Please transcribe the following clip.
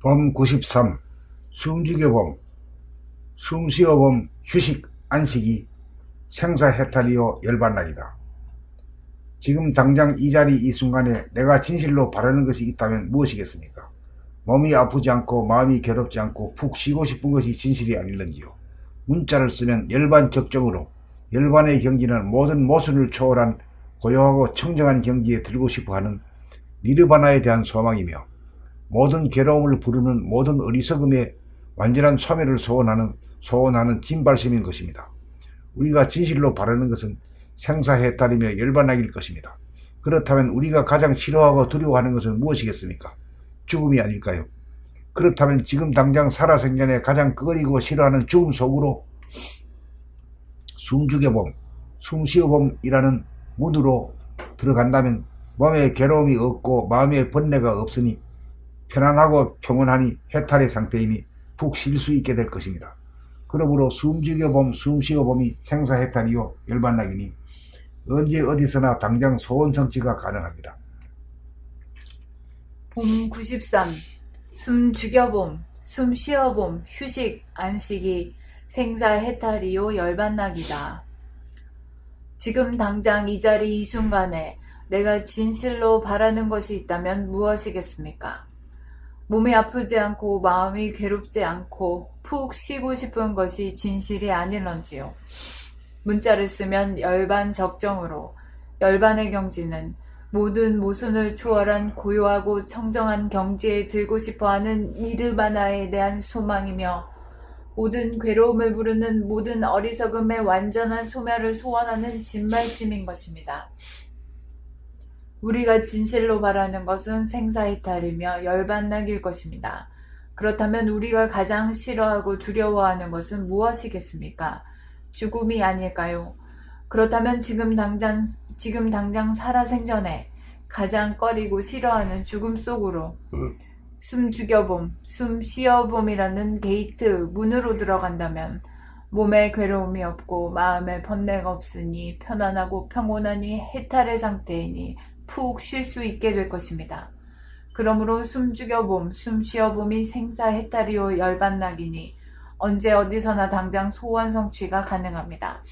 범 93. 숨죽여봄, 숨쉬어봄, 휴식, 안식이 생사해탈이요 열반락이다. 지금 당장 이 자리 이 순간에 내가 진실로 바라는 것이 있다면 무엇이겠습니까? 몸이 아프지 않고 마음이 괴롭지 않고 푹 쉬고 싶은 것이 진실이 아닐런지요. 문자를 쓰면 열반 적정으로 열반의 경지는 모든 모순을 초월한 고요하고 청정한 경지에 들고 싶어하는 니르바나에 대한 소망이며 모든 괴로움을 부르는 모든 어리석음의 완전한 소멸을 소원하는 소원하는 진발심인 것입니다. 우리가 진실로 바라는 것은 생사해탈이며 열반하길 것입니다. 그렇다면 우리가 가장 싫어하고 두려워하는 것은 무엇이겠습니까? 죽음이 아닐까요? 그렇다면 지금 당장 살아생전에 가장 꺼리고 싫어하는 죽음 속으로 숨죽여봄, 숨쉬어봄이라는 문으로 들어간다면 몸에 괴로움이 없고 마음에 번뇌가 없으니 편안하고 평온하니 해탈의 상태이니 푹 쉴 수 있게 될 것입니다. 그러므로 숨죽여봄, 숨쉬어봄이 생사해탈이요 열반락이니 언제 어디서나 당장 소원 성취가 가능합니다. 봄 93. 숨 죽여봄, 숨 쉬어봄, 휴식, 안식이 생사해탈이요 열반락이다. 지금 당장 이 자리 이 순간에 내가 진실로 바라는 것이 있다면 무엇이겠습니까? 몸이 아프지 않고 마음이 괴롭지 않고 푹 쉬고 싶은 것이 진실이 아닐런지요. 문자를 쓰면 열반 적정으로 열반의 경지는 모든 모순을 초월한 고요하고 청정한 경지에 들고 싶어하는 니르바나에 대한 소망이며 모든 괴로움을 부르는 모든 어리석음의 완전한 소멸을 소원하는 진말씀인 것입니다. 우리가 진실로 바라는 것은 생사해탈이며 열반락일 것입니다. 그렇다면 우리가 가장 싫어하고 두려워하는 것은 무엇이겠습니까? 죽음이 아닐까요? 그렇다면 지금 당장 지금 당장 살아생전에 가장 꺼리고 싫어하는 죽음 속으로 숨 죽여봄, 숨 쉬어봄이라는 게이트 문으로 들어간다면 몸에 괴로움이 없고 마음에 번뇌가 없으니 편안하고 평온하니 해탈의 상태이니 푹 쉴 수 있게 될 것입니다. 그러므로 숨 죽여 봄, 숨 쉬어 봄이 생사해탈이요 열반락이니 언제 어디서나 당장 소원 성취가 가능합니다.